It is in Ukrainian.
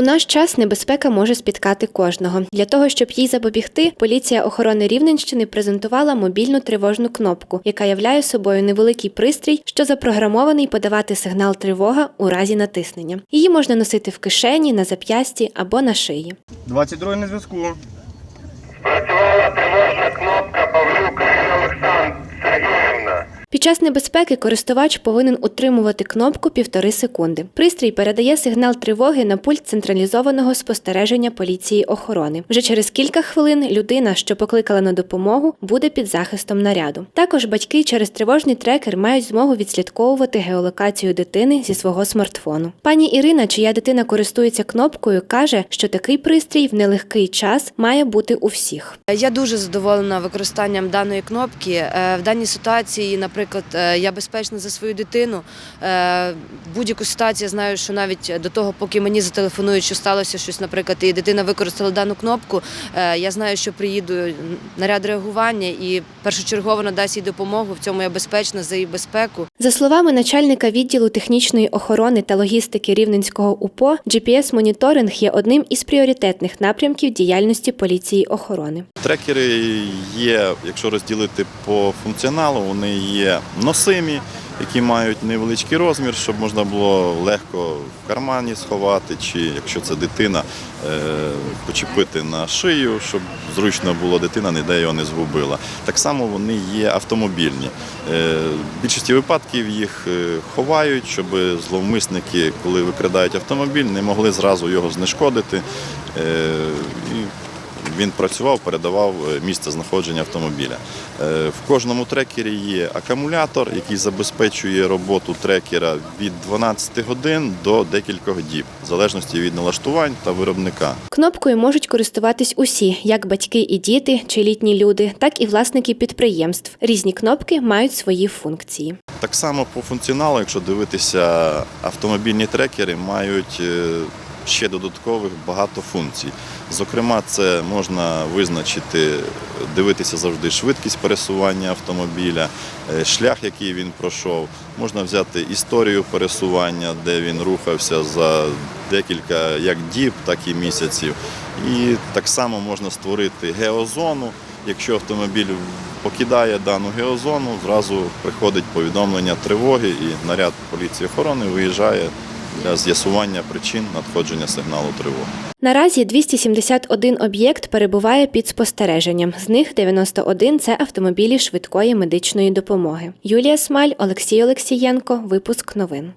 У наш час небезпека може спіткати кожного. Для того, щоб їй запобігти, поліція охорони Рівненщини презентувала мобільну тривожну кнопку, яка являє собою невеликий пристрій, що запрограмований подавати сигнал тривога у разі натиснення. Її можна носити в кишені, на зап'ясті або на шиї. 22 на зв'язку. Під час небезпеки користувач повинен утримувати кнопку півтори секунди. Пристрій передає сигнал тривоги на пульт централізованого спостереження поліції охорони. Вже через кілька хвилин людина, що покликала на допомогу, буде під захистом наряду. Також батьки через тривожний трекер мають змогу відслідковувати геолокацію дитини зі свого смартфону. Пані Ірина, чия дитина користується кнопкою, каже, що такий пристрій в нелегкий час має бути у всіх. Я дуже задоволена використанням даної кнопки. Е, В даній ситуації, наприклад, е, я безпечна за свою дитину. Е, Будь-яку ситуацію я знаю, що навіть до того, поки мені зателефонують, що сталося щось, наприклад, і дитина використала дану кнопку, е, я знаю, що приїду наряд реагування і першочергово надасть їй допомогу. В цьому я безпечна за її безпеку. За словами начальника відділу технічної охорони та логістики Рівненського УПО, GPS-моніторинг є одним із пріоритетних напрямків діяльності поліції охорони. Трекери є, якщо розділити по функціоналу, вони є носимі, які мають невеличкий розмір, щоб можна було легко в кармані сховати, чи якщо це дитина, е, почепити на шию, щоб зручно було дитина, ніде його не згубила. Так само вони є автомобільні. Е, В більшості випадків їх е, ховають, щоб зловмисники, коли викрадають автомобіль, не могли зразу його знешкодити. Він працював, передавав е, місце знаходження автомобіля. Е, В кожному трекері є акумулятор, який забезпечує роботу трекера від 12 годин до декількох діб, в залежності від налаштувань та виробника. Кнопкою можуть користуватись усі, як батьки і діти чи літні люди, так і власники підприємств. Різні кнопки мають свої функції. Так само по функціоналу, якщо дивитися, автомобільні трекери мають е, ще додаткових багато функцій. Зокрема, це можна визначити, дивитися завжди швидкість пересування автомобіля, е, шлях, який він пройшов. Можна взяти історію пересування, де він рухався за декілька як діб, так і місяців. І так само можна створити геозону. Якщо автомобіль покидає дану геозону, зразу приходить повідомлення тривоги і наряд поліції охорони виїжджає для з'ясування причин надходження сигналу тривоги. Наразі 271 об'єкт перебуває під спостереженням. З них 91 – це автомобілі швидкої медичної допомоги. Юлія Смаль, Олексій Олексієнко. Випуск новин.